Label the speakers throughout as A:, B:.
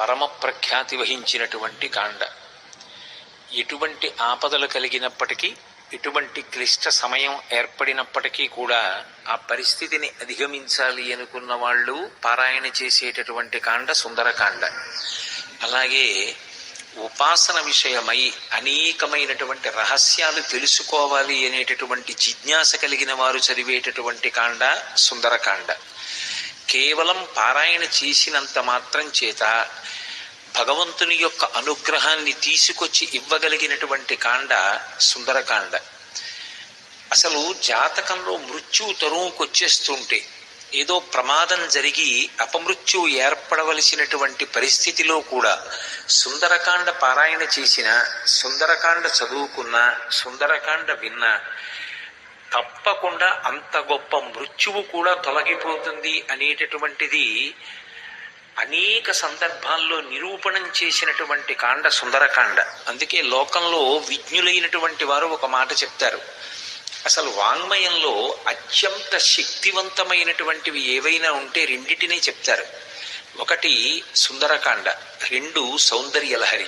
A: పరమ ప్రఖ్యాతి వహించినటువంటి కాండ. ఎటువంటి ఆపదలు కలిగినప్పటికీ ఎటువంటి క్లిష్ట సమయం ఏర్పడినప్పటికీ కూడా ఆ పరిస్థితిని అధిగమించాలి అనుకున్న వాళ్ళు పారాయణ చేసేటటువంటి కాండ సుందరకాండ. అలాగే ఉపాసన విషయమై అనేకమైనటువంటి రహస్యాలు తెలుసుకోవాలి అనేటటువంటి జిజ్ఞాస కలిగిన వారు చదివేటటువంటి కాండ సుందరకాండ. కేవలం పారాయణ చేసినంత మాత్రం చేత భగవంతుని యొక్క అనుగ్రహాన్ని తీసుకొచ్చి ఇవ్వగలిగినటువంటి కాండ సుందరకాండ. అసలు జాతకంలో మృత్యువు తరువుకొచ్చేస్తుంటే ఏదో ప్రమాదం జరిగి అపమృత్యువు ఏర్పడవలసినటువంటి పరిస్థితిలో కూడా సుందరకాండ పారాయణ చేసిన సుందరకాండ చదువుకున్న సుందరకాండ విన్న తప్పకుండా అంత గొప్ప మృత్యువు కూడా తొలగిపోతుంది అనేటటువంటిది అనేక సందర్భాల్లో నిరూపణం చేసినటువంటి కాండ సుందరకాండ. అందుకే లోకంలో విజ్ఞులైనటువంటి వారు ఒక మాట చెప్తారు. అసలు వాంగ్మయంలో అత్యంత శక్తివంతమైనటువంటివి ఏవైనా ఉంటే రెండిటినే చెప్తారు. ఒకటి సుందరకాండ రెండు సౌందర్యలహరి.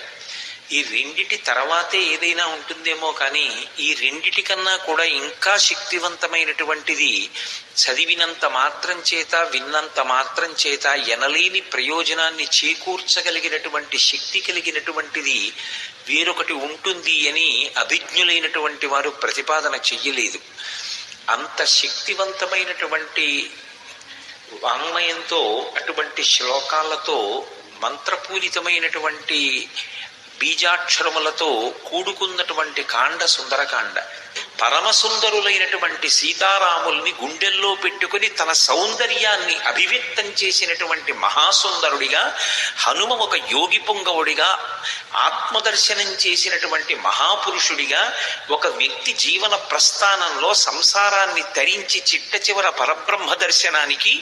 A: ఈ రెండిటి తర్వాతే ఏదైనా ఉంటుందేమో కానీ ఈ రెండిటి కన్నా కూడా ఇంకా శక్తివంతమైనటువంటిది చదివినంత మాత్రం చేత విన్నంత మాత్రం చేత ఎనలేని ప్రయోజనాన్ని చేకూర్చగలిగినటువంటి శక్తి కలిగినటువంటిది వేరొకటి ఉంటుంది అని అభిజ్ఞులైనటువంటి వారు ప్రతిపాదన చెయ్యలేదు. అంత శక్తివంతమైనటువంటి వాంగ్మయంతో అటువంటి శ్లోకాలతో మంత్రపూరితమైనటువంటి బీజాక్షరములతో కూడుకున్నటువంటి కాండ సుందరకాండ. పరమసుందరులైనటువంటి సీతారాముల్ని గుండెల్లో పెట్టుకుని తన సౌందర్యాన్ని అభివ్యక్తం చేసినటువంటి మహాసుందరుడిగా హనుమ ఒక యోగి పొంగవుడిగా ఆత్మదర్శనం చేసినటువంటి మహాపురుషుడిగా ఒక వ్యక్తి జీవన ప్రస్థానంలో సంసారాన్ని తరించి చిట్ట చివర పరబ్రహ్మ దర్శనానికి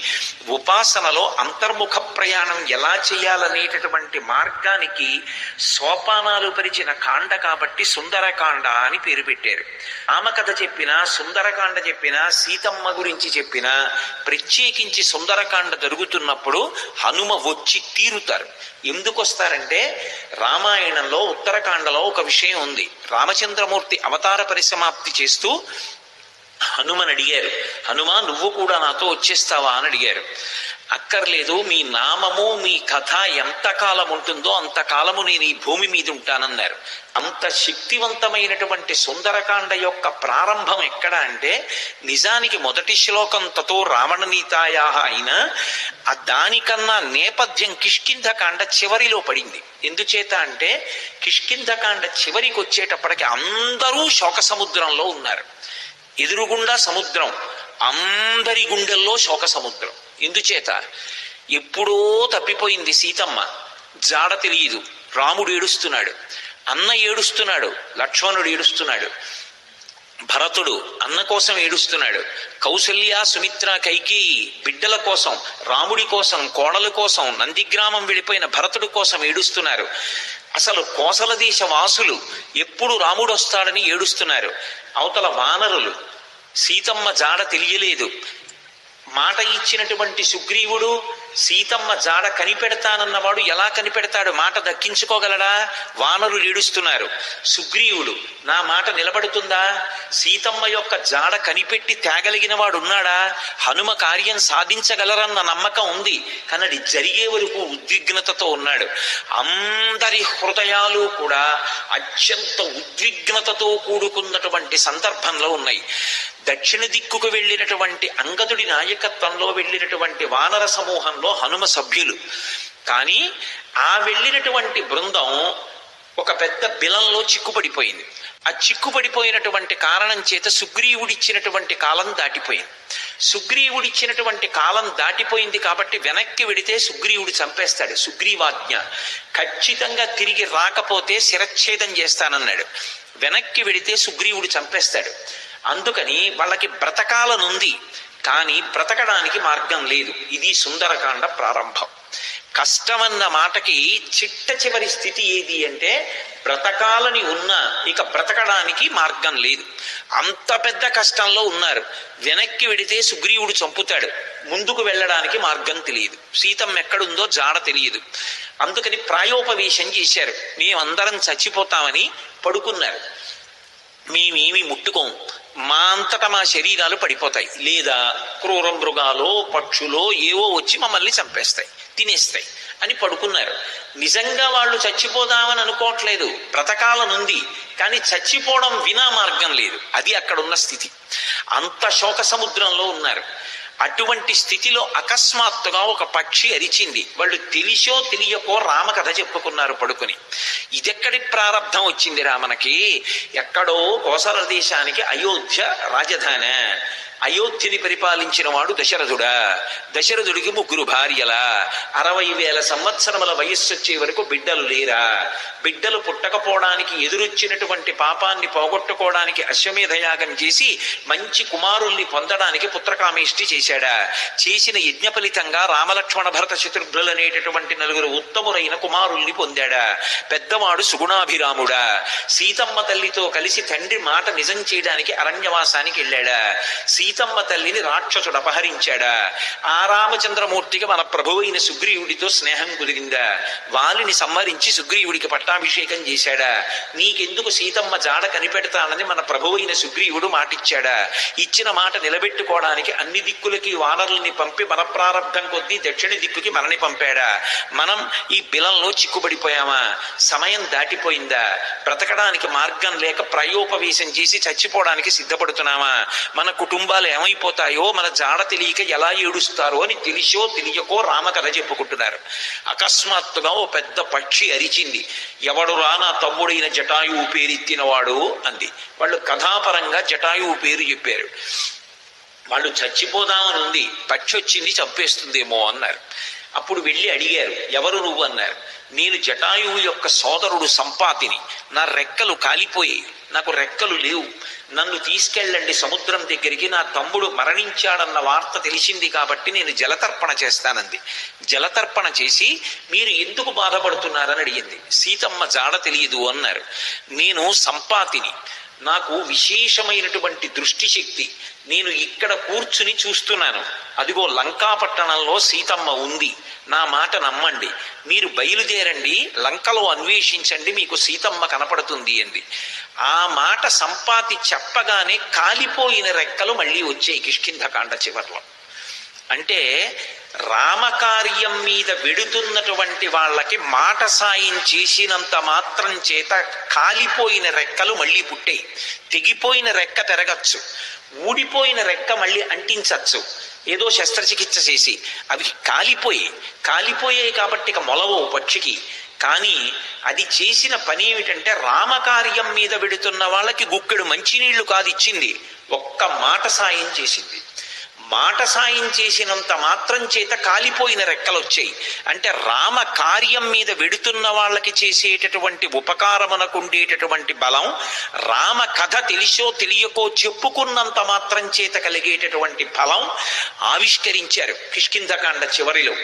A: ఉపాసనలో అంతర్ముఖ ప్రయాణం ఎలా చేయాలనేటటువంటి మార్గానికి సోపానాలు పరిచిన కాండ కాబట్టి సుందరకాండ అని పేరు పెట్టారు. రామకథ చెప్పినా సుందరకాండ చెప్పినా సీతమ్మ గురించి చెప్పినా ప్రత్యేకించి సుందరకాండ జరుగుతున్నప్పుడు హనుమ వచ్చి తీరుతారు. ఎందుకు వస్తారంటే రామాయణంలో ఉత్తరకాండలో ఒక విషయం ఉంది. రామచంద్రమూర్తి అవతార పరిసమాప్తి చేస్తూ హనుమని అడిగారు. హనుమా నువ్వు కూడా నాతో వచ్చేస్తావా? అని అడిగారు. అక్కర్లేదు మీ నామము మీ కథ ఎంతకాలం ఉంటుందో అంత కాలము నేను ఈ భూమి మీద ఉంటానన్నారు. అంత శక్తివంతమైనటువంటి సుందరకాండ యొక్క ప్రారంభం ఎక్కడ అంటే నిజానికి మొదటి శ్లోకం తతో రావణనీతాయా అయిన ఆ దానికన్నా నేపథ్యం కిష్కింధకాండ చివరిలో పడింది. ఎందుచేత అంటే కిష్కింధకాండ చివరికి వచ్చేటప్పటికి అందరూ శోక సముద్రంలో ఉన్నారు. ఎదురుగుండా సముద్రం అందరి గుండెల్లో శోక సముద్రం. ఎందుచేత ఎప్పుడో తప్పిపోయింది సీతమ్మ. జాడ తెలియదు. రాముడు ఏడుస్తున్నాడు. అన్న ఏడుస్తున్నాడు. లక్ష్మణుడు ఏడుస్తున్నాడు. భరతుడు అన్న కోసం ఏడుస్తున్నాడు. కౌసల్య సుమిత్ర కైకేయి బిడ్డల కోసం రాముడి కోసం కోడల కోసం నందిగ్రామం వెళ్ళిపోయిన భరతుడి కోసం ఏడుస్తున్నారు. అసలు కోసల దేశ వాసులు ఎప్పుడు రాముడు వస్తాడని ఏడుస్తున్నారు. అవతల వానరులు సీతమ్మ జాడ తెలియలేదు. మాట ఇచ్చినటువంటి సుగ్రీవుడు సీతమ్మ జాడ కనిపెడతానన్నవాడు ఎలా కనిపెడతాడు? మాట దక్కించుకోగలడా? వానరులు ఏడుస్తున్నారు. సుగ్రీవుడు నా మాట నిలబడుతుందా? సీతమ్మ యొక్క జాడ కనిపెట్టి తేగలిగిన వాడు ఉన్నాడా హనుమ కార్యం సాధించగలరన్న నమ్మకం ఉంది. కానీ అది జరిగే వరకు ఉద్విగ్నతతో ఉన్నాడు. అందరి హృదయాలు కూడా అత్యంత ఉద్విగ్నతతో కూడుకున్నటువంటి సందర్భంలో ఉన్నాయి. దక్షిణ దిక్కుకు వెళ్ళినటువంటి అంగదుడి నాయకత్వంలో వెళ్ళినటువంటి వానర సమూహంలో హనుమ సభ్యులు. కానీ ఆ వెళ్ళినటువంటి బృందం ఒక పెద్ద బిలంలో చిక్కుపడిపోయింది ఆ చిక్కుపడిపోయినటువంటి కారణం చేత సుగ్రీవుడిచ్చినటువంటి కాలం దాటిపోయింది. సుగ్రీవుడిచ్చినటువంటి కాలం దాటిపోయింది కాబట్టి వెనక్కి వెడితే సుగ్రీవుడు చంపేస్తాడు. సుగ్రీవాజ్ఞ ఖచ్చితంగా తిరిగి రాకపోతే శిరచ్ఛేదం చేస్తానన్నాడు. వెనక్కి వెడితే సుగ్రీవుడు చంపేస్తాడు. అందుకని వాళ్ళకి బ్రతకాలనుంది. కానీ బ్రతకడానికి మార్గం లేదు. ఇది సుందరకాండ ప్రారంభం. కష్టమన్న మాటకి చిట్ట చివరి స్థితి ఏది అంటే బ్రతకాలని ఉన్నా ఇక బ్రతకడానికి మార్గం లేదు. అంత పెద్ద కష్టంలో ఉన్నారు. వెనక్కి వెడితే సుగ్రీవుడు చంపుతాడు. ముందుకు వెళ్ళడానికి మార్గం తెలియదు. సీతం ఎక్కడుందో జాడ తెలియదు. అందుకని ప్రాయోపవేశం చేశారు. మేమందరం చచ్చిపోతామని పడుకున్నారు. మేమేమి ముట్టుకోం మా అంతటా మా శరీరాలు పడిపోతాయి. లేదా క్రూర మృగాలో పక్షులో ఏవో వచ్చి మమ్మల్ని చంపేస్తాయి తినేస్తాయి అని పడుకున్నారు. నిజంగా వాళ్ళు చచ్చిపోదామని అనుకోవట్లేదు. బ్రతకాలనుంది కానీ చచ్చిపోవడం వినా మార్గం లేదు. అది అక్కడ ఉన్న స్థితి. అంత శోక సముద్రంలో ఉన్నారు. అటువంటి స్థితిలో అకస్మాత్తుగా ఒక పక్షి అరిచింది. వాళ్ళు తెలిసో తెలియకో రామకథ చెప్పుకున్నారు పడుకుని. ఇదెక్కడి ప్రారంధం వచ్చింది రామనకి? ఎక్కడో కోసల దేశానికి అయోధ్య రాజధాని. అయోధ్యని పరిపాలించిన వాడు దశరథుడా. దశరథుడికి ముగ్గురు భార్యలా. అరవై వేల సంవత్సరముల వయస్సు వచ్చే వరకు బిడ్డలు లేరా? బిడ్డలు పుట్టకపోవడానికి ఎదురొచ్చినటువంటి పాపాన్ని పోగొట్టుకోవడానికి అశ్వమేధ యాగం చేసి మంచి కుమారుల్ని పొందడానికి పుత్రకామేష్టి చేశాడా? చేసిన యజ్ఞ ఫలితంగా రామలక్ష్మణ భరత శత్రుఘ్నులు అనేటటువంటి నలుగురు ఉత్తములైన కుమారుల్ని పొందాడా? పెద్దవాడు సుగుణాభిరాముడా. సీతమ్మ తల్లితో కలిసి తండ్రి మాట నిజం చేయడానికి అరణ్యవాసానికి వెళ్ళాడా? సీతమ్మ తల్లిని రాక్షసుడు అపహరించాడా? ఆ రామచంద్రమూర్తికి మన ప్రభు అయిన సుగ్రీవుడితో స్నేహం కుదిరిందా? వాలిని సంహరించి సుగ్రీవుడికి పట్టాభిషేకం చేశాడా? నీకెందుకు సీతమ్మ జాడ కనిపెడతానని మన ప్రభు అయిన సుగ్రీవుడు మాటిచ్చాడా? ఇచ్చిన మాట నిలబెట్టుకోవడానికి అన్ని దిక్కులు దిక్కులకి వానరుల్ని పంపి మన ప్రారంభం కొద్దీ దక్షిణ దిక్కుకి మనని పంపాడా? మనం ఈ బిలంలో చిక్కుబడిపోయామా? సమయం దాటిపోయిందా? బ్రతకడానికి మార్గం లేక ప్రయోపవేశం చేసి చచ్చిపోవడానికి సిద్ధపడుతున్నామా? మన కుటుంబాలు ఏమైపోతాయో మన జాడ తెలియక ఎలా ఏడుస్తారో అని తెలిసో తెలియకో రామకథ చెప్పుకుంటున్నారు. అకస్మాత్తుగా ఓ పెద్ద పక్షి అరిచింది. ఎవడురా నా తమ్ముడైన జటాయువు పేరెత్తినవాడు అంది. వాళ్ళు కథాపరంగా జటాయువు పేరు చెప్పారు. వాళ్ళు చచ్చిపోదామని ఉంది పచ్చొచ్చింది వచ్చింది చంపేస్తుందేమో అన్నారు. అప్పుడు వెళ్ళి అడిగారు ఎవరు నువ్వు అన్నారు. నేను జటాయువు యొక్క సోదరుడు సంపాతిని నా రెక్కలు కాలిపోయాయి నాకు రెక్కలు లేవు. నన్ను తీసుకెళ్ళండి సముద్రం దగ్గరికి నా తమ్ముడు మరణించాడన్న వార్త తెలిసింది కాబట్టి నేను జలతర్పణ చేస్తానంది. జలతర్పణ చేసి మీరు ఎందుకు బాధపడుతున్నారని అడిగింది. సీతమ్మ జాడ తెలియదు అన్నారు. నేను సంపాతిని నాకు విశేషమైనటువంటి దృష్టి శక్తి నేను ఇక్కడ కూర్చుని చూస్తున్నాను. అదిగో లంకాపట్టణంలో సీతమ్మ ఉంది. నా మాట నమ్మండి. మీరు బయలుదేరండి. లంకలో అన్వేషించండి. మీకు సీతమ్మ కనపడుతుంది అంది. ఆ మాట సంపాతి చెప్పగానే కాలిపోయిన రెక్కలు మళ్ళీ వచ్చాయి కిష్కింధకాండ చివర్లో. అంటే రామకార్యం మీద వెడుతున్నటువంటి వాళ్ళకి మాట సాయం చేసినంత మాత్రం చేత కాలిపోయిన రెక్కలు మళ్ళీ పుట్టాయి తెగిపోయిన రెక్క పెరగచ్చు ఊడిపోయిన రెక్క మళ్ళీ అంటించచ్చు. ఏదో శస్త్రచికిత్స చేసి. అవి కాలిపోయి కాలిపోయాయి కాబట్టి ఇక మొలవో పక్షికి. కానీ అది చేసిన పని ఏమిటంటే రామకార్యం మీద వెడుతున్న వాళ్ళకి గుక్కెడు మంచినీళ్ళు కాదు ఇచ్చింది. ఒక్క మాట సాయం చేసింది. మాట సాయం చేసినంత మాత్రం చేత కాలిపోయిన రెక్కలు వచ్చాయి అంటే రామ కార్యం మీద వెడుతున్న వాళ్ళకి చేసేటటువంటి ఉపకారమునకు ఉండేటటువంటి బలం రామ కథ తెలిసో తెలియకో చెప్పుకున్నంత మాత్రం చేత కలిగేటటువంటి ఫలం ఆవిష్కరించారు కిష్కింధకాండ చివరిలో.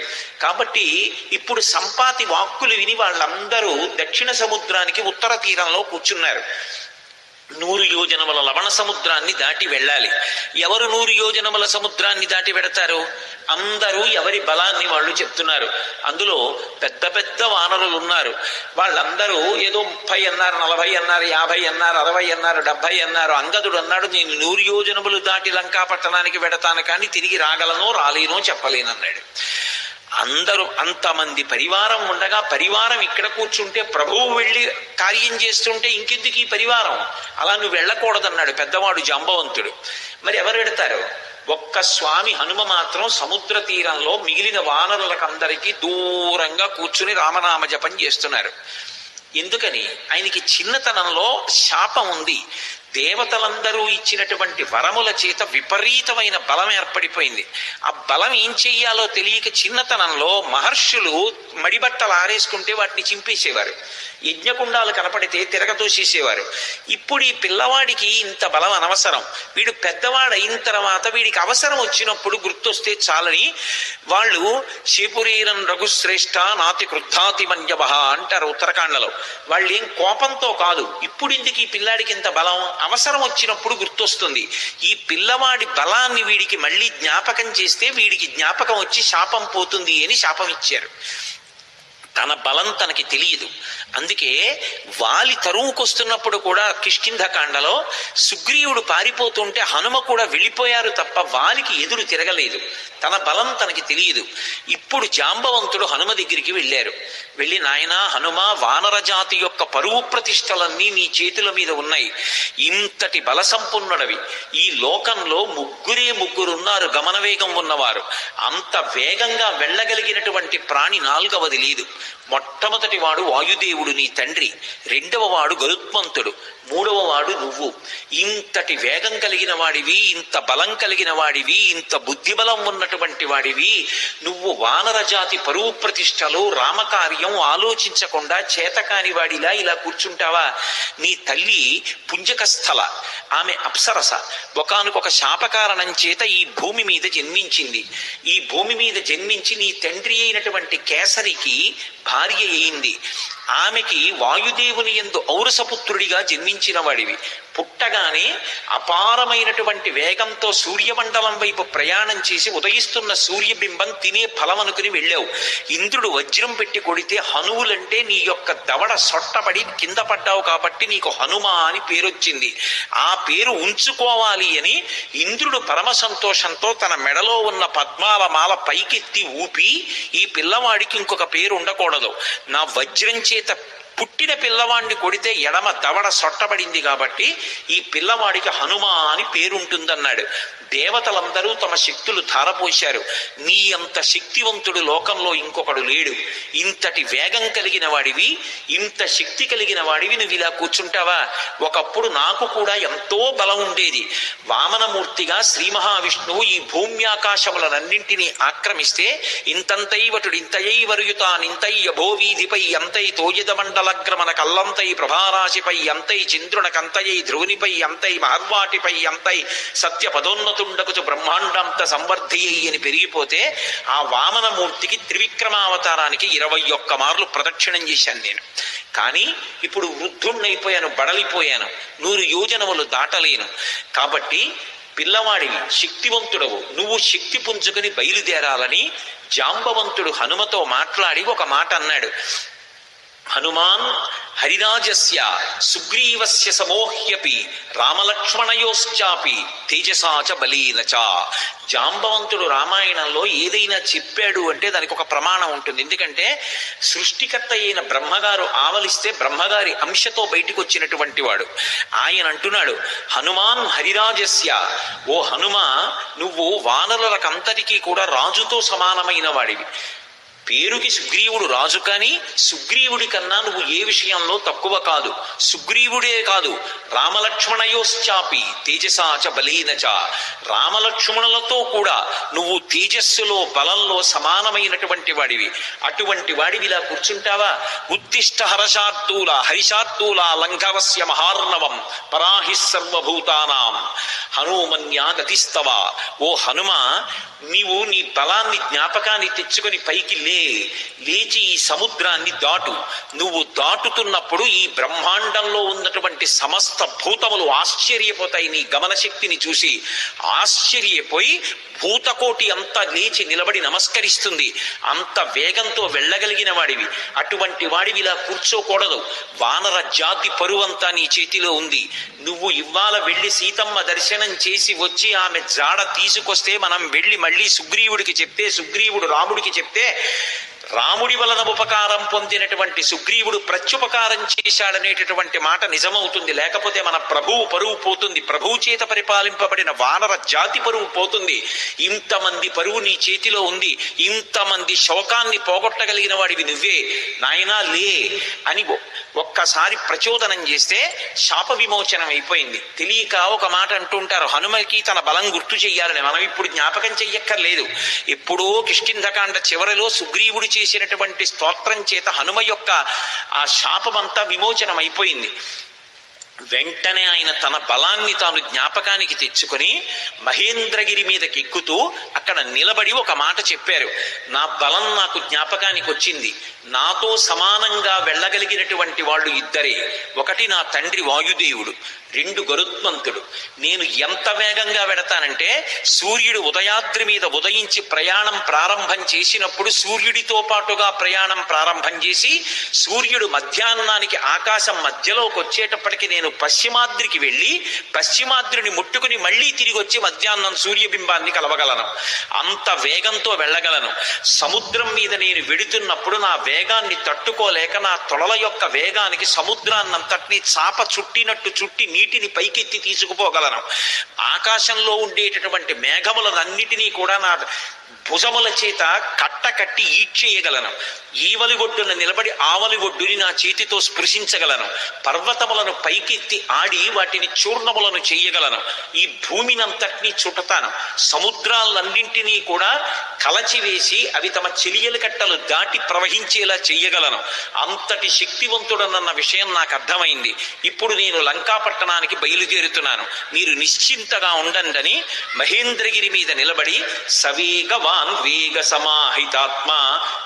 A: కాబట్టి ఇప్పుడు సంపాతి వాక్కులు విని వాళ్ళందరూ దక్షిణ సముద్రానికి ఉత్తర తీరంలో కూర్చున్నారు. నూరు యోజనముల లవణ సముద్రాన్ని దాటి వెళ్ళాలి. ఎవరు నూరు యోజనముల సముద్రాన్ని దాటి పెడతారు అందరూ ఎవరి బలాన్ని వాళ్ళు చెప్తున్నారు. అందులో పెద్ద పెద్ద వానరులు ఉన్నారు. వాళ్ళందరూ ఏదో ముప్పై అన్నారు నలభై అన్నారు యాభై అన్నారు అరవై అన్నారు డెబ్బై అన్నారు అంగదుడు అన్నాడు నేను నూరు యోజనములు దాటి లంకా పట్టణానికి వెడతాను కానీ తిరిగి రాగలనో రాలేనో చెప్పలేనన్నాడు. అందరూ అంతమంది పరివారం ఉండగా పరివారం ఇక్కడ కూర్చుంటే ప్రభువు వెళ్ళి కార్యం చేస్తుంటే ఇంకెందుకు ఈ పరివారం? అలా నువ్వు వెళ్ళకూడదన్నాడు పెద్దవాడు జాంబవంతుడు. మరి ఎవరు వెడతారు? ఒక్క స్వామి హనుమ మాత్రం సముద్ర తీరంలో మిగిలిన వానరులకందరికీ దూరంగా కూర్చుని రామనామ జపం చేస్తున్నారు. ఎందుకని? ఆయనకి చిన్నతనంలో శాపం ఉంది. దేవతలందరూ ఇచ్చినటువంటి వరముల చేత విపరీతమైన బలం ఏర్పడిపోయింది. ఆ బలం ఏం చెయ్యాలో తెలియక చిన్నతనంలో మహర్షులు మడిబట్టలు ఆరేసుకుంటే వాటిని చింపేసేవారు. యజ్ఞకుండాలు కనపడితే తిరగతోసేసేవారు. ఇప్పుడు ఈ పిల్లవాడికి ఇంత బలం అనవసరం. వీడు పెద్దవాడు అయిన తర్వాత వీడికి అవసరం వచ్చినప్పుడు గుర్తొస్తే చాలని వాళ్ళు శేపురీరం రఘుశ్రేష్ఠ నాతి కృద్ధాతి మన్యవ అంటారు ఉత్తరాఖండలో వాళ్ళు ఏం కోపంతో కాదు. ఇప్పుడు ఇందుకు ఈ పిల్లాడికి ఇంత బలం అవసరం వచ్చినప్పుడు గుర్తొస్తుంది. ఈ పిల్లవాడి బలాన్ని వీడికి మళ్ళీ జ్ఞాపకం చేస్తే వీడికి జ్ఞాపకం వచ్చి శాపం పోతుంది అని శాపం ఇచ్చారు. తన బలం తనకి తెలియదు. అందుకే వాలి తరువుకొస్తున్నప్పుడు కూడా కిష్కింధకాండలో సుగ్రీవుడు పారిపోతుంటే హనుమ కూడా వెళ్ళిపోయారు తప్ప వాలికి ఎదురు తిరగలేదు. తన బలం తనకి తెలియదు. ఇప్పుడు జాంబవంతుడు హనుమ దగ్గరికి వెళ్ళారు. వెళ్ళి నాయనా హనుమ వానరజాతి యొక్క పరువు ప్రతిష్టలన్నీ నీ చేతుల మీద ఉన్నాయి. ఇంతటి బల సంపన్నుడవి ఈ లోకంలో ముగ్గురే ముగ్గురున్నారు గమనవేగం ఉన్నవారు. అంత వేగంగా వెళ్ళగలిగినటువంటి ప్రాణి నాలుగవది లేదు. మొట్టమొదటి వాడు వాయుదేవుడు నీ తండ్రి. రెండవ వాడు గరుత్మంతుడు. మూడవ వాడు నువ్వు. ఇంతటి వేగం కలిగిన వాడివి ఇంత బలం కలిగిన వాడివి ఇంత బుద్ధిబలం ఉన్నటువంటి వాడివి. నువ్వు వానరజాతి పరువు ప్రతిష్టలో రామకార్యం ఆలోచించకుండా చేతకాని వాడిలా ఇలా కూర్చుంటావా? నీ తల్లి పుంజక స్థల ఆమె అప్సరస. ఒకనకొక శాపకారణం చేత ఈ భూమి మీద జన్మించింది. ఈ భూమి మీద జన్మించి నీ తండ్రి అయినటువంటి కేసరికి భార్య అయింది. ఆమెకి వాయుదేవుని ఎందు ఔరసపుత్రుడిగా జన్మించిన వాడివి. పుట్టగానే అపారమైనటువంటి వేగంతో సూర్యమండలం వైపు ప్రయాణం చేసి ఉదయిస్తున్న సూర్యబింబం తినే ఫలం అనుకుని వెళ్ళావు. ఇంద్రుడు వజ్రం పెట్టి కొడితే హనువులంటే నీ యొక్క దవడ సొట్టబడి కింద పడ్డావు కాబట్టి నీకు హనుమ అని పేరొచ్చింది. ఆ పేరు ఉంచుకోవాలి అని ఇంద్రుడు పరమ సంతోషంతో తన మెడలో ఉన్న పద్మాల మాల పైకెత్తి ఊపి ఈ పిల్లవాడికి ఇంకొక పేరు ఉండకూడదు. నా వజ్రం చే చేత పుట్టిన పిల్లవాడిని కొడితే ఎడమ దవడ సొట్టబడింది కాబట్టి ఈ పిల్లవాడికి హనుమ అని పేరుంటుందన్నాడు. దేవతలందరూ తమ శక్తులు ధారపోశారు. నీ అంత శక్తివంతుడు లోకంలో ఇంకొకడు లేడు. ఇంతటి వేగం కలిగిన వాడివి ఇంత శక్తి కలిగిన వాడివి నువ్వు ఇలా కూర్చుంటావా? ఒకప్పుడు నాకు కూడా ఎంతో బలం ఉండేది. వామనమూర్తిగా శ్రీ మహావిష్ణువు ఈ భూమ్యాకాశములనన్నింటినీ ఆక్రమిస్తే ఇంతంతైవటుడు ఇంతయై వరుయుతానింతై యభోవీధిపై ఎంతై తోజిత మండలగ్రమణ కల్లంతై ప్రభారాశిపై ఎంతై చంద్రునకంతయై ధ్రువునిపై ఎంతై మహర్వాటిపై ఎంతై సత్య పదోన్నతుండకుచు బ్రహ్మాండంత సంవర్ధి అని పెరిగిపోతే ఆ వామనమూర్తికి త్రివిక్రమావతారానికి ఇరవై ఒక్క మార్లు ప్రదక్షిణం చేశాను నేను. కానీ ఇప్పుడు వృద్ధుణ్ణైపోయాను బడలిపోయాను. నూరు యోజనములు దాటలేను. కాబట్టి పిల్లవాడివి శక్తివంతుడవు. నువ్వు శక్తి పుంజుకుని బయలుదేరాలని జాంబవంతుడు హనుమతో మాట్లాడి ఒక మాట అన్నాడు హనుమాన్ హరిరాజస్య సుగ్రీవస్య సమోహ్యపి రామలక్ష్మణయోశ్చాపి తేజసాచ బలీనచ జాంబవంతుడు రామాయణంలో ఏదైనా చెప్పాడు అంటే దానికి ఒక ప్రమాణం ఉంటుంది. ఎందుకంటే సృష్టికర్త అయిన బ్రహ్మగారు ఆవలిస్తే బ్రహ్మగారి అంశతో బయటకు వచ్చినటువంటి వాడు. ఆయన అంటున్నాడు హనుమాన్ హరిరాజస్య ఓ హనుమ నువ్వు వానరులకంతటికీ కూడా రాజుతో సమానమైన వాడివి. పేరుకి సుగ్రీవుడు రాజు కానీ సుగ్రీవుడి కన్నా నువ్వు ఏ విషయంలో తక్కువ కాదు. సుగ్రీవుడే కాదు. రామలక్ష్మణయోశ్చాపి తేజసాచ బలీనచ రామలక్ష్మణులతో కూడా నువ్వు తేజస్సులో బలంలో సమానమైనటువంటి వాడివి. అటువంటి వాడివి ఇలా కూర్చుంటావా? ఉత్తిష్ట హరశార్దూల హరిశార్దూల లంఘవస్య మహార్ణవం పరాహి సర్వభూతానాం. హనుమన్యా గతిస్తవా. ఓ హనుమ నీవు నీ బలాన్ని జ్ఞాపకాన్ని తెచ్చుకొని పైకి లే. లేచి ఈ సముద్రాన్ని దాటు. నువ్వు దాటుతున్నప్పుడు ఈ బ్రహ్మాండంలో ఉన్నటువంటి సమస్త భూతములు ఆశ్చర్యపోతాయి నీ గమన శక్తిని చూసి. ఆశ్చర్యపోయి భూతకోటి అంతా లేచి నిలబడి నమస్కరిస్తుంది. అంత వేగంతో వెళ్ళగలిగిన వాడివి. అటువంటి వాడివి ఇలా కూర్చోకూడదు. వానర జాతి పరువంతా నీ చేతిలో ఉంది. నువ్వు ఇవాళ వెళ్ళి సీతమ్మ దర్శనం చేసి వచ్చి ఆమె జాడ తీసుకొస్తే మనం వెళ్ళి మళ్ళీ సుగ్రీవుడికి చెప్తే సుగ్రీవుడు రాముడికి చెప్తే రాముడి వలన ఉపకారం పొందినటువంటి సుగ్రీవుడు ప్రత్యుపకారం చేశాడనేటటువంటి మాట నిజమవుతుంది. లేకపోతే మన ప్రభువు పరువు పోతుంది. ప్రభువు చేత పరిపాలింపబడిన వానర జాతి పరువు పోతుంది. ఇంతమంది పరువు నీ చేతిలో ఉంది. ఇంతమంది శోకాన్ని పోగొట్టగలిగిన వాడివి నువ్వే. నాయనా లే అని ఒ- ఒక్కసారి ప్రచోదనం చేస్తే శాప విమోచనం అయిపోయింది. తెలియక ఒక మాట అంటుంటారు హనుమకి తన బలం గుర్తు చెయ్యాలని మనం ఇప్పుడు జ్ఞాపకం చెయ్యక్కర్లేదు. ఎప్పుడో కిష్కింధకాండ చివరిలో సుగ్రీవుడి చేసినటువంటి స్తోత్రం చేత హనుమ యొక్క ఆ శాపమంతా విమోచనమైపోయింది. వెంటనే ఆయన తన బలాన్ని తాను జ్ఞాపకానికి తెచ్చుకొని మహేంద్రగిరి మీదకి ఎక్కుతూ అక్కడ నిలబడి ఒక మాట చెప్పారు. నా బలం నాకు జ్ఞాపకానికి వచ్చింది. నాతో సమానంగా వెళ్ళగలిగినటువంటి వాళ్ళు ఇద్దరే. ఒకటి నా తండ్రి వాయుదేవుడు రెండు గరుత్మంతుడు. నేను ఎంత వేగంగా వెడతానంటే సూర్యుడు ఉదయాద్రి మీద ఉదయించి ప్రయాణం ప్రారంభం చేసినప్పుడు సూర్యుడితో పాటుగా ప్రయాణం ప్రారంభం చేసి సూర్యుడు మధ్యాహ్నానికి ఆకాశం మధ్యలోకి వచ్చేటప్పటికి నేను పశ్చిమాద్రికి వెళ్ళి పశ్చిమాద్రిని ముట్టుకుని మళ్ళీ తిరిగి వచ్చి మధ్యాహ్నం సూర్యబింబాన్ని కలవగలను. అంత వేగంతో వెళ్ళగలను. సముద్రం మీద నేను వెడుతున్నప్పుడు నా వేగాన్ని తట్టుకోలేక నా తొడల యొక్క వేగానికి సముద్రాన్నంతటిని చాప చుట్టినట్టు చుట్టి నీటిని పైకెత్తి తీసుకుపోగలను. ఆకాశంలో ఉండేటటువంటి మేఘములనన్నిటినీ కూడా నా భుజముల చేత కట్ట కట్టి ఈడ్చేయగలను. ఈవలి ఒడ్డున నిలబడి ఆవలి ఒడ్డుని నా చేతితో స్పృశించగలను. పర్వతములను పైకి ఎత్తి ఆడి వాటిని చూర్ణములను చేయగలను. ఈ భూమినంతటినీ చుట్టతాను. సముద్రాలన్నింటినీ కూడా కలచివేసి అవి తమ చెలియల కట్టలు దాటి ప్రవహించేలా చెయ్యగలను అంతటి శక్తివంతుడనన్న విషయం నాకు అర్థమైంది. ఇప్పుడు నేను లంకాపట్టణానికి బయలుదేరుతున్నాను. మీరు నిశ్చింతగా ఉండండి మహేంద్రగిరి మీద నిలబడి సవేగవాన్ వేగ సమాహితాత్మ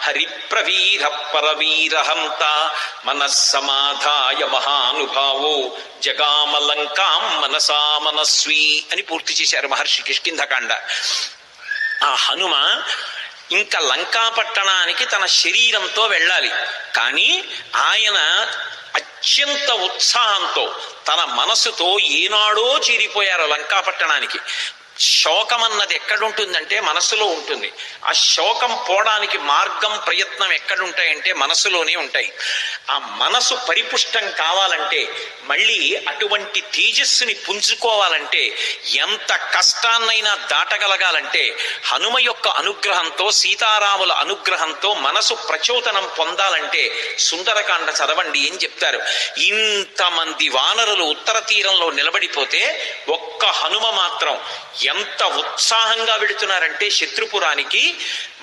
A: హరిప్రవీర పరవీరహంత మనస్సమాధాయ మహానుభావో జగామలంకాం మనసా మనస్వి అని పూర్తి చేశారు మహర్షి కిష్కింధకాండ. ఆ హనుమ ఇంకా లంకాపట్టణానికి తన శరీరంతో వెళ్ళాలి. కానీ ఆయన అత్యంత ఉత్సాహంతో తన మనసుతో ఏనాడో చేరిపోయారు లంకాపట్టణానికి శోకం అన్నది ఎక్కడుంటుందంటే మనసులో ఉంటుంది. ఆ శోకం పోవడానికి మార్గం ప్రయత్నం ఎక్కడుంటాయంటే మనసులోనే ఉంటాయి. ఆ మనసు పరిపుష్టం కావాలంటే మళ్ళీ అటువంటి తేజస్సుని పుంజుకోవాలంటే ఎంత కష్టాన్నైనా దాటగలగాలంటే హనుమ యొక్క అనుగ్రహంతో సీతారాముల అనుగ్రహంతో మనసు ప్రచోదనం పొందాలంటే సుందరకాండ చదవండి అని చెప్తారు? ఇంతమంది వానరులు ఉత్తర తీరంలో నిలబడిపోతే ఒక్క హనుమ మాత్రం ఎంత ఉత్సాహంగా వెడుతున్నారంటే శత్రుపురానికి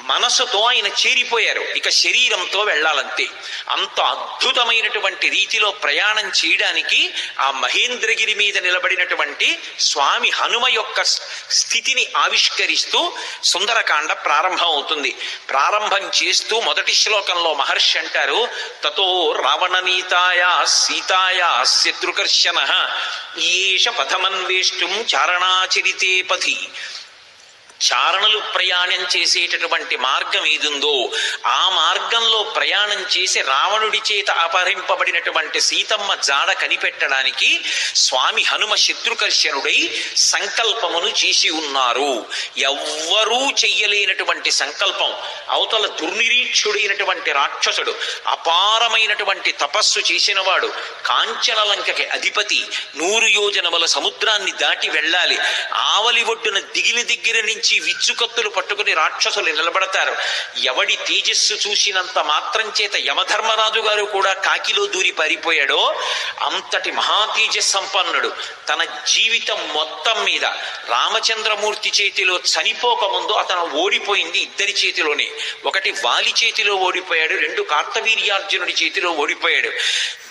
A: మనసుతో ఆయన చేరిపోయారు. ఇక శరీరంతో వెళ్ళాలంతే. అంత అద్భుతమైనటువంటి రీతిలో ప్రయాణం చేయడానికి ఆ మహేంద్రగిరి మీద నిలబడినటువంటి స్వామి హనుమ యొక్క స్థితిని ఆవిష్కరిస్తూ సుందరకాండ ప్రారంభం అవుతుంది ప్రారంభం చేస్తూ మొదటి శ్లోకంలో మహర్షి అంటారు తతో రావణనీతాయ సీతాయ శత్రుకర్షణ ఈష పథమన్వేష్టం చారణాచరితే పథి. చారణలు ప్రయాణం చేసేటటువంటి మార్గం ఏదుందో ఆ మార్గంలో ప్రయాణం చేసి రావణుడి చేత అపహరింపబడినటువంటి సీతమ్మ జాడ కనిపెట్టడానికి స్వామి హనుమ శత్రుకర్షణుడై సంకల్పమును చేసి ఉన్నారు. ఎవ్వరూ చెయ్యలేనటువంటి సంకల్పం. అవతల దుర్నిరీక్షుడైనటువంటి రాక్షసుడు అపారమైనటువంటి తపస్సు చేసినవాడు కాంచనలంకకి అధిపతి నూరు యోజనముల సముద్రాన్ని దాటి వెళ్ళాలి. ఆవలి ఒడ్డున దిగిలి దగ్గర నుంచి విచ్చుకత్తులు పట్టుకుని రాక్షసులు నిలబడతారు. ఎవడి తేజస్సు చూసినంత మాత్రం చేత యమధర్మరాజు గారు కూడా కాకిలో దూరి పారిపోయాడో అంతటి మహాతేజస్ సంపన్నుడు తన జీవితం మొత్తం మీద రామచంద్రమూర్తి చేతిలో చనిపోకముందు అతను ఓడిపోయింది ఇద్దరి చేతిలోనే. ఒకటి వాలి చేతిలో ఓడిపోయాడు రెండు కార్తవీర్యార్జునుడి చేతిలో ఓడిపోయాడు.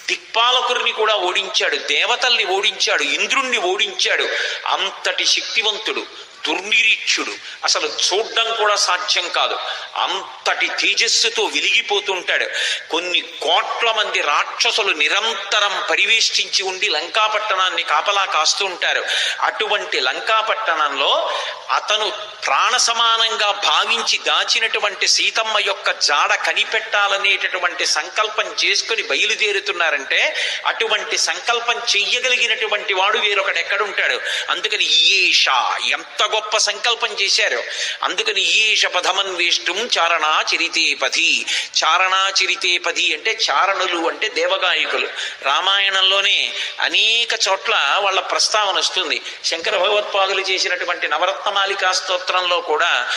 A: దిక్పాలకుడిని కూడా ఓడించాడు దేవతల్ని ఓడించాడు ఇంద్రుణ్ణి ఓడించాడు. అంతటి శక్తివంతుడు. దుర్నిరీక్షుడు. అసలు చూడ్డం కూడా సాధ్యం కాదు. అంతటి తేజస్సుతో వెలిగిపోతుంటాడు. కొన్ని కోట్ల మంది రాక్షసులు నిరంతరం పరివేష్టించి ఉండి లంకాపట్టణాన్ని కాపలా కాస్తూ ఉంటారు అటువంటి లంకాపట్టణంలో అతను ప్రాణ సమానంగా భావించి దాచినటువంటి సీతమ్మ యొక్క జాడ కనిపెట్టాలనేటటువంటి సంకల్పం చేసుకుని బయలుదేరుతున్నారంటే అటువంటి సంకల్పం చెయ్యగలిగినటువంటి వాడు వేరొకడెక్కడుంటాడు అందుకని ఈయేష ఎంత గొప్ప సంకల్పం చేశారు. అందుకని ఈయేష పథమన్వేష్టం చారణా చరితే పథి చారణా చరితే పథి అంటే చారణులు అంటే దేవగాయకులు. రామాయణంలోనే అనేక చోట్ల వాళ్ళ ప్రస్తావన వస్తుంది. శంకర భగవత్పాదులు చేసినటువంటి నవరత్నమాలికా స్తోత్రంలో కూడా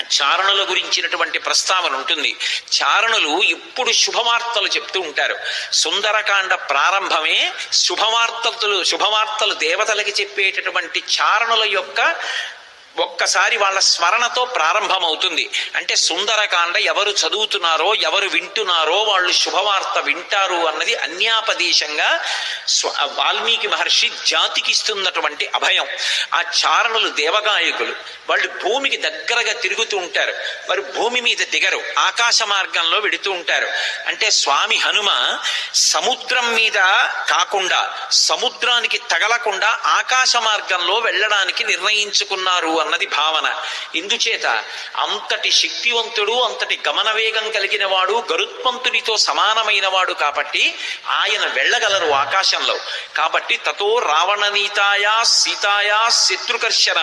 A: చారణుల గురించినటువంటి ప్రస్తావన ఉంటుంది. చారణులు ఎప్పుడు శుభవార్తలు చెప్తూ ఉంటారు. సుందరకాండ ప్రారంభమే శుభవార్తలు శుభవార్తలు దేవతలకి చెప్పేటటువంటి చారణుల యొక్క ఒక్కసారి వాళ్ళ స్మరణతో ప్రారంభమవుతుంది. అంటే సుందరకాండ ఎవరు చదువుతున్నారో ఎవరు వింటున్నారో వాళ్ళు శుభవార్త వింటారు అన్నది అన్యాపదేశంగా స్వ- వాల్మీకి మహర్షి జాతికి ఇస్తున్నటువంటి అభయం. ఆ చారణులు దేవగాయకులు. వాళ్ళు భూమికి దగ్గరగా తిరుగుతూ ఉంటారు. వారు భూమి మీద దిగరు. ఆకాశ మార్గంలో వెడుతూ ఉంటారు. అంటే స్వామి హనుమ సముద్రం మీద కాకుండా సముద్రానికి తగలకుండా ఆకాశ మార్గంలో వెళ్ళడానికి నిర్ణయించుకున్నారు అన్నది భావన. ఇందుచేత అంతటి శక్తివంతుడు అంతటి గమన వేగం కలిగిన వాడు గరుత్మంతునితో సమానమైన వాడు కాబట్టి ఆయన వెళ్ళగలరు ఆకాశంలో. కాబట్టి తతో రావణనీతాయా సీతాయా శత్రుకర్షణ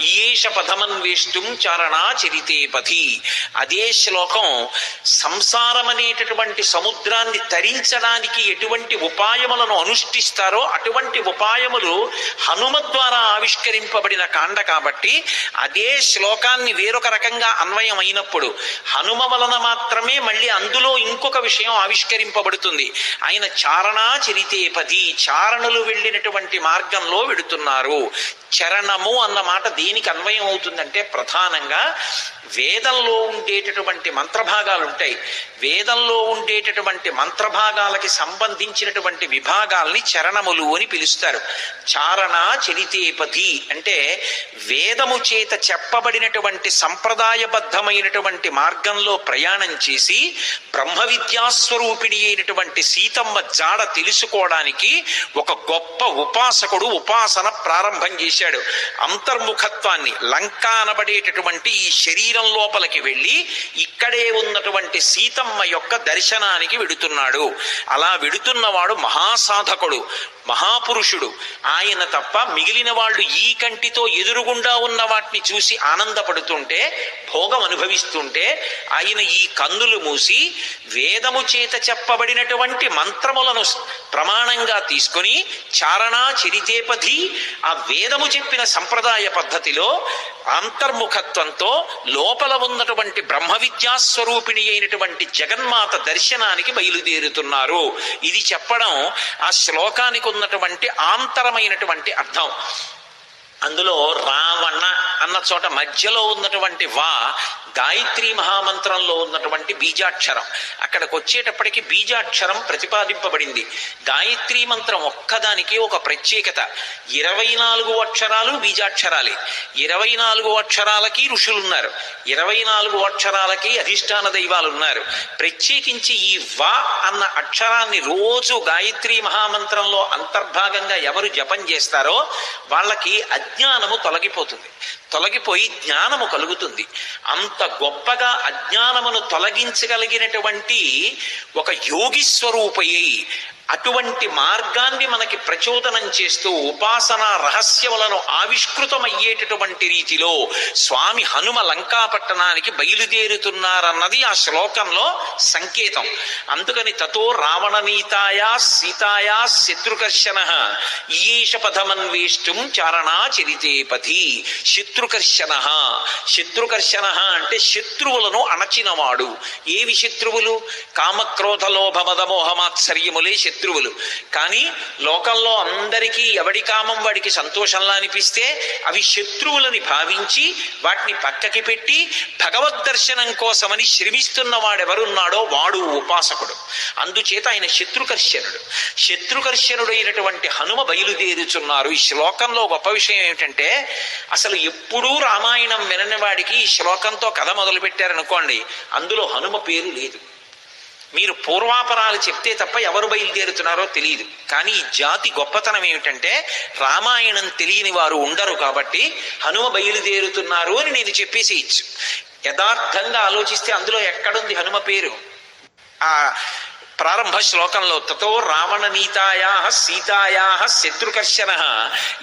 A: ఈయేష పథమన్వేష్టం చారణా చరితే పథి. అదే శ్లోకం సంసారం అనేటటువంటి సముద్రాన్ని తరించడానికి ఎటువంటి ఉపాయములను అనుష్ఠిస్తారో అటువంటి ఉపాయములు హనుమ ద్వారా ఆవిష్కరింపబడిన కాండ కాబట్టి అదే శ్లోకాన్ని వేరొక రకంగా అన్వయం అయినప్పుడు హనుమ వలన మాత్రమే మళ్ళీ అందులో ఇంకొక విషయం ఆవిష్కరింపబడుతుంది. ఆయన చారణా చరితే పది చారణులు వెళ్ళినటువంటి మార్గంలో వెడుతున్నారు. చరణము అన్న మాట దేనికి అన్వయం అవుతుందంటే ప్రధానంగా వేదంలో ఉండేటటువంటి మంత్రభాగాలు ఉంటాయి. వేదంలో ఉండేటటువంటి మంత్రభాగాలకి సంబంధించినటువంటి విభాగాల్ని చరణములు అని పిలుస్తారు. చారణ చరితేపతి అంటే వేద వేదము చేత చెప్పబడినటువంటి సంప్రదాయబద్ధమైనటువంటి మార్గంలో ప్రయాణం చేసి బ్రహ్మ విద్యాస్వరూపిణి అయినటువంటి సీతమ్మ జాడ తెలుసుకోవడానికి ఒక గొప్ప ఉపాసకుడు ఉపాసన ప్రారంభం చేశాడు. అంతర్ముఖత్వాన్ని లంక అనబడేటటువంటి ఈ శరీరం లోపలికి వెళ్ళి ఇక్కడే ఉన్నటువంటి సీతమ్మ యొక్క దర్శనానికి వెడుతున్నాడు. అలా వెడుతున్నవాడు మహాసాధకుడు. మహాపురుషుడు. ఆయన తప్ప మిగిలిన వాళ్ళు ఈ కంటితో ఎదురుగుండా ఉన్న వాటిని చూసి ఆనందపడుతుంటే భోగం అనుభవిస్తుంటే ఆయన ఈ కన్నులు మూసి వేదము చేత చెప్పబడినటువంటి మంత్రములను ప్రమాణంగా తీసుకొని చారణా చరితేపథి ఆ వేదము చెప్పిన సంప్రదాయ పద్ధతిలో అంతర్ముఖత్వంతో లోపల ఉన్నటువంటి బ్రహ్మ విద్యాస్వరూపిణి అయినటువంటి జగన్మాత దర్శనానికి బయలుదేరుతున్నారు. ఇది చెప్పడం ఆ శ్లోకానికి ఉన్నటువంటి ఆంతరమైనటువంటి అర్థం. అందులో రావణ అన్న చోట మధ్యలో ఉన్నటువంటి వా గాయత్రి మహామంత్రంలో ఉన్నటువంటి బీజాక్షరం. అక్కడికి వచ్చేటప్పటికి బీజాక్షరం ప్రతిపాదింపబడింది. గాయత్రి మంత్రం ఒక్కదానికి ఒక ప్రత్యేకత. ఇరవై నాలుగు అక్షరాలు బీజాక్షరాలే. ఇరవై నాలుగు అక్షరాలకి ఋషులున్నారు. ఇరవై నాలుగు అక్షరాలకి అధిష్టాన దైవాలు ఉన్నారు ప్రత్యేకించి ఈ వా అన్న అక్షరాన్ని రోజు గాయత్రి మహామంత్రంలో అంతర్భాగంగా ఎవరు జపం చేస్తారో వాళ్ళకి అజ్ఞానము తొలగిపోతుంది. తొలగిపోయి జ్ఞానము కలుగుతుంది. అంత గొప్పగా అజ్ఞానమును తొలగించగలిగినటువంటి ఒక యోగి స్వరూపయ్యి అటువంటి మార్గాన్ని మనకి ప్రచోదనం చేస్తూ ఉపాసన రహస్యములను ఆవిష్కృతమయ్యేటటువంటి రీతిలో స్వామి హనుమ లంకాపట్టణానికి బయలుదేరుతున్నారన్నది ఆ శ్లోకంలో సంకేతం. అందుకని తతో రావణనీతాయ సీతాయా శత్రుకర్షణ ఈయేష పథమన్వేష్టం చారణా చరితేపథి శత్రుకర్షణ. శత్రుకర్షణ అంటే శత్రువులను అణచినవాడు. ఏవి శత్రువులు? కామక్రోధ లోభ మద శత్రువులు. కానీ లోకంలో అందరికీ ఎవడి కామం వాడికి సంతోషంలా అనిపిస్తే అవి శత్రువులని భావించి వాటిని పక్కకి పెట్టి భగవద్ దర్శనం కోసమని శ్రమిస్తున్న వాడెవరున్నాడో వాడు ఉపాసకుడు. అందుచేత ఆయన శత్రుకర్షణుడు. శత్రుకర్షణుడైనటువంటి హనుమ బయలుదేరుచున్నారు. ఈ శ్లోకంలో గొప్ప విషయం ఏమిటంటే అసలు ఎప్పుడూ రామాయణం వినని వాడికి ఈ శ్లోకంతో కథ మొదలు పెట్టారనుకోండి అందులో హనుమ పేరు లేదు. మీరు పూర్వాపరాలు చెప్తే తప్ప ఎవరు బయలుదేరుతున్నారో తెలియదు. కానీ ఈ జాతి గొప్పతనం ఏమిటంటే రామాయణం తెలియని వారు ఉండరు కాబట్టి హనుమ బయలుదేరుతున్నారు అని నేను చెప్పేసేయచ్చు యథార్థంగా ఆలోచిస్తే అందులో ఎక్కడుంది హనుమ పేరు? ఆ ప్రారంభ శ్లోకంలో తతో రావణ నీతాయా సీతాయా శత్రుకర్షణ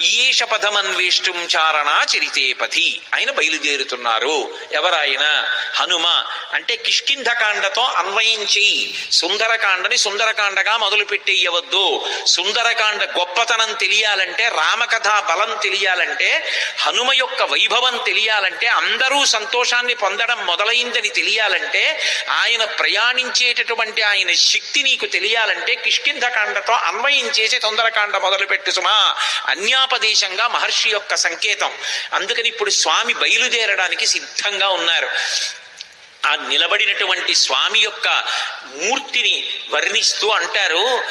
A: ఈయేష పథమన్వేష్టం చారణా చరితే పథి ఆయన బయలుదేరుతున్నారు. ఎవరాయన? హనుమ. అంటే కిష్కింధకాండతో అన్వయించి సుందరకాండని సుందరకాండగా మొదలుపెట్టేయవద్దు. సుందరకాండ గొప్పతనం తెలియాలంటే రామకథ బలం తెలియాలంటే హనుమ యొక్క వైభవం తెలియాలంటే అందరూ సంతోషాన్ని పొందడం మొదలైందని తెలియాలంటే ఆయన ప్రయాణించేటటువంటి ఆయన శక్తి శక్తి నీకు తెలియాలంటే కిష్కింధకాండతో అన్వయం చేసి తొందరకాండ మొదలుపెట్టు సుమా. అన్యాపదేశంగా మహర్షి యొక్క సంకేతం. అందుకని ఇప్పుడు స్వామి బయలుదేరడానికి సిద్ధంగా ఉన్నారు. ఆ నిలబడినటువంటి స్వామి యొక్క మూర్తిని వర్ణిస్తూ అంటారు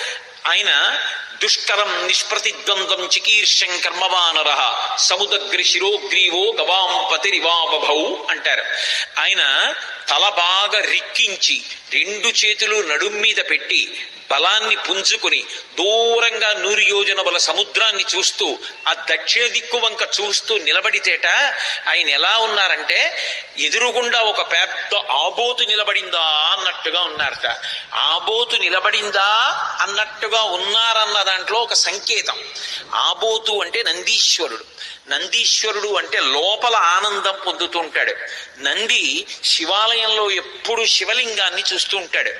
A: ఆయన దుష్కరం నిష్ప్రతిద్వంద్వం చికీర్షం కర్మవానర సముదగ్రి శిరోగ్రీవో గవాం పతిరివాబభౌ అంటారు. ఆయన తల బాగా రిక్కించి రెండు చేతులు నడుం మీద పెట్టి బలాన్ని పుంజుకుని దూరంగా నూరు యోజనముల సముద్రాన్ని చూస్తూ ఆ దక్షిణ దిక్కు వంక చూస్తూ నిలబడితేట ఆయన ఎలా ఉన్నారంటే ఎదురుగుండా ఒక పెద్ద ఆబోతు నిలబడిందా అన్నట్టుగా ఉన్నారట. ఆబోతు నిలబడిందా అన్నట్టుగా ఉన్నారన్న దాంట్లో ఒక సంకేతం. ఆబోతు అంటే నందీశ్వరుడు. నందీశ్వరుడు అంటే లోపల ఆనందం పొందుతూ ఉంటాడు. నంది శివాలయంలో ఎప్పుడు శివలింగాన్ని చూస్తూ ఉంటాడు.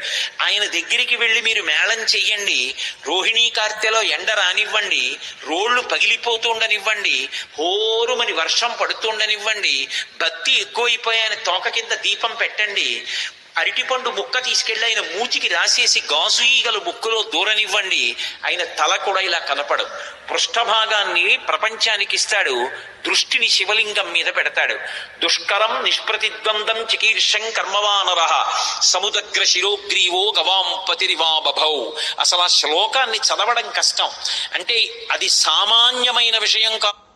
A: ఆయన దగ్గరికి వెళ్ళి మీరు మేళం చెయ్యండి. రోహిణీ కార్తెలో ఎండ రానివ్వండి. రోళ్ళు పగిలిపోతుండనివ్వండి. హోరుమని వర్షం పడుతుండనివ్వండి. భక్తి ఎక్కువైపోయాయని తోక కింద దీపం పెట్టండి. అరటిపండు ముక్క తీసుకెళ్ళి ఆయన మూతికి రాసేసి గాజు ఈగలు ముక్కులో దూరనివ్వండి. ఆయన తల కూడా ఇలా కనపడు పృష్ఠభాగాన్ని ప్రపంచానికి ఇస్తాడు. దృష్టిని శివలింగం మీద పెడతాడు. దుష్కరం నిష్ప్రతిద్వందం చికీర్షం కర్మవానర. సముదగ్ర శిరోగ్రీవో గవాం పతిరివా బభౌ. అసలు ఆ శ్లోకాన్ని చదవడం కష్టం. అంటే అది సామాన్యమైన విషయం కాదు